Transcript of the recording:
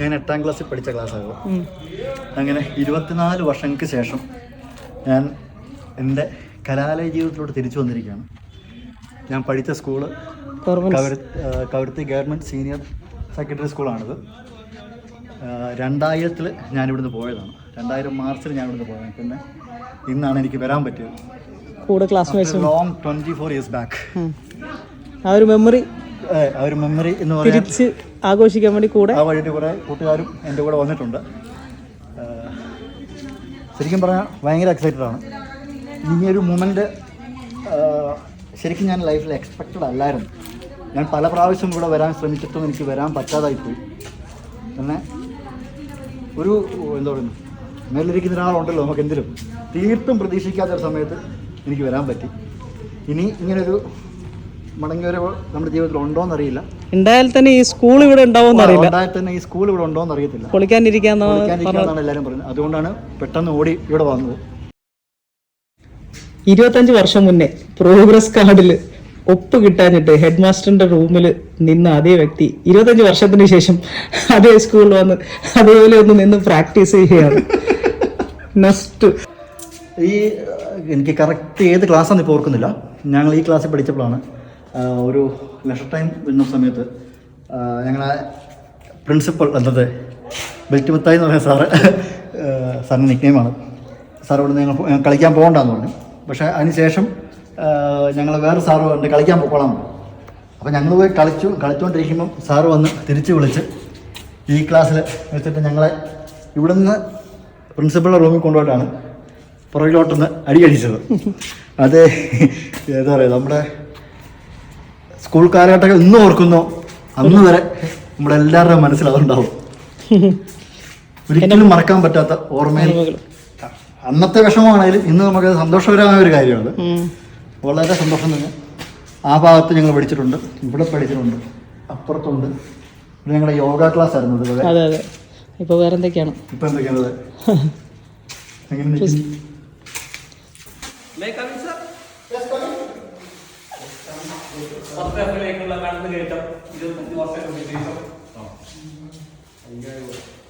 ഞാൻ എട്ടാം ക്ലാസ്സിൽ പഠിച്ച ക്ലാസ്സാണ്. ഉം. അങ്ങനെ ഇരുപത്തിനാല് വർഷങ്ങൾക്ക് ശേഷം ഞാൻ എന്റെ കലാലയ ജീവിതത്തിലോട്ട് തിരിച്ചു വന്നിരിക്കുകയാണ്. ഞാൻ പഠിച്ച school Kavaratti government senior secondary സ്കൂളാണിത്. രണ്ടായിരത്തിൽ ഞാനിവിടുന്ന് പോയതാണ്. രണ്ടായിരം മാർച്ചിൽ ഞാൻ ഇവിടുന്ന് പോയതാണ്. പിന്നെ ഇന്നാണ് എനിക്ക് വരാൻ പറ്റിയത്. കൂടെ class long twenty four years back ആ ഒരു മെമ്മറി ആ ഒരു മെമ്മറി എന്ന് പറയാൻ തിരിച്ച് ആഘോഷിക്കാൻ വേണ്ടി കൂടെ? ആ വഴിയിട്ട് കുറേ കൂട്ടുകാരും എന്റെ കൂടെ വന്നിട്ടുണ്ട്. ശരിക്കും പറഞ്ഞാൽ ഭയങ്കര എക്സൈറ്റഡ് ആണ്. ഇനിയൊരു ഒരു മൂമെന്റ് ശരിക്കും ഞാൻ ലൈഫിൽ എക്സ്പെക്റ്റഡ് അല്ലായിരുന്നു. ഞാൻ പല പ്രാവശ്യം ഇവിടെ വരാൻ ശ്രമിച്ചിട്ടും എനിക്ക് വരാൻ പറ്റാതായിപ്പോയി. പിന്നെ ഒരു എന്താ പറയുന്നു മേലിരിക്കുന്ന ഒരാളുണ്ടല്ലോ നമുക്ക് എന്തിനും തീർത്തും പ്രതീക്ഷിക്കാത്ത ഒരു സമയത്ത് എനിക്ക് വരാൻ പറ്റി. ഇനി ഇങ്ങനൊരു മടങ്ങി വരുമ്പോൾ നമ്മുടെ ജീവിതത്തിൽ ഉണ്ടോ എന്നറിയില്ല ഉണ്ടായാൽ തന്നെ ഈ സ്കൂൾ ഇവിടെ ഉണ്ടാവുമെന്ന് അറിയില്ല. ഉണ്ടായാൽ തന്നെ ഈ സ്കൂൾ ഇവിടെ ഉണ്ടോ എന്ന് അറിയത്തില്ല പൊളിക്കാനിരിക്കാന്ന് വിളിക്കാനിരിക്കാന്നാണ് എല്ലാവരും പറയുന്നത്. അതുകൊണ്ടാണ് പെട്ടെന്ന് ഓടി ഇവിടെ വന്നത്. ഇരുപത്തഞ്ച് വർഷം മുന്നേ പ്രോഗ്രസ് കാർഡിൽ ഒപ്പ് കിട്ടാനിട്ട് ഹെഡ് മാസ്റ്ററിന്റെ റൂമിൽ നിന്ന അതേ വ്യക്തി ഇരുപത്തഞ്ച് വർഷത്തിന് ശേഷം അതേ സ്കൂളിൽ വന്ന് അതേപോലെ ഒന്ന് നിന്ന് പ്രാക്ടീസ് ചെയ്യുകയാണ്. നെക്സ്റ്റ് ഈ എനിക്ക് കറക്റ്റ് ഏത് ക്ലാസ്സാണെന്ന് ഇപ്പോൾ ഓർക്കുന്നില്ല. ഞങ്ങൾ ഈ ക്ലാസ്സിൽ പഠിച്ചപ്പോഴാണ് ഒരു ലെഷർ ടൈം വരുന്ന സമയത്ത് ഞങ്ങളെ പ്രിൻസിപ്പൾ എന്നത് ബെൽറ്റ് എന്ന് പറയുന്ന സാറ് സാറിന്റെ നിക്നെയിമാണ് സാർ ഇവിടെ ഞങ്ങൾ കളിക്കാൻ പോകണ്ടെന്ന് പറഞ്ഞു. പക്ഷേ അതിനുശേഷം ഞങ്ങൾ വേറെ സാറ് ഉണ്ട് കളിക്കാൻ പോകണം. അപ്പോൾ ഞങ്ങൾ പോയി കളിച്ചു കളിച്ചുകൊണ്ടിരിക്കുമ്പം സാറ് വന്ന് തിരിച്ച് വിളിച്ച് ഈ ക്ലാസ്സിൽ വെച്ചിട്ട് ഞങ്ങളെ ഇവിടുന്ന് പ്രിൻസിപ്പളിന്റെ റൂമിൽ കൊണ്ടുപോയിട്ടാണ് പുറകിലോട്ടൊന്ന് അടിയടിച്ചത്. അത് എന്താ പറയുക നമ്മുടെ സ്കൂൾ കാലഘട്ടമൊക്കെ ഇന്നും ഓർക്കുന്നു. അന്ന് വരെ നമ്മളെല്ലാവരുടെ മനസ്സിൽ അതുണ്ടാവും. ഒരിക്കലും മറക്കാൻ പറ്റാത്ത ഓർമ്മയിൽ അന്നത്തെ വിഷമമാണെങ്കിലും ഇന്ന് നമുക്ക് സന്തോഷകരമായ ഒരു കാര്യമാണ്. വളരെ സന്തോഷം തന്നെ. ആ ഭാഗത്ത് ഞങ്ങൾ പഠിച്ചിട്ടുണ്ട്. ഇവിടെ പഠിച്ചിട്ടുണ്ട്. അപ്പുറത്തുണ്ട്. ഇവിടെ ഞങ്ങളുടെ യോഗ ക്ലാസ് ആയിരുന്നു ഇതുപോലെ അതെ അതെ. ഇപ്പൊ വേറെ എന്തൊക്കെയാണ്? ഇപ്പൊ എന്തൊക്കെയാണത് എങ്ങനെ നിൽക്കുന്നു? കടന്നു കയറ്റം ഇരുപത്തഞ്ച് വർഷം ശേഷം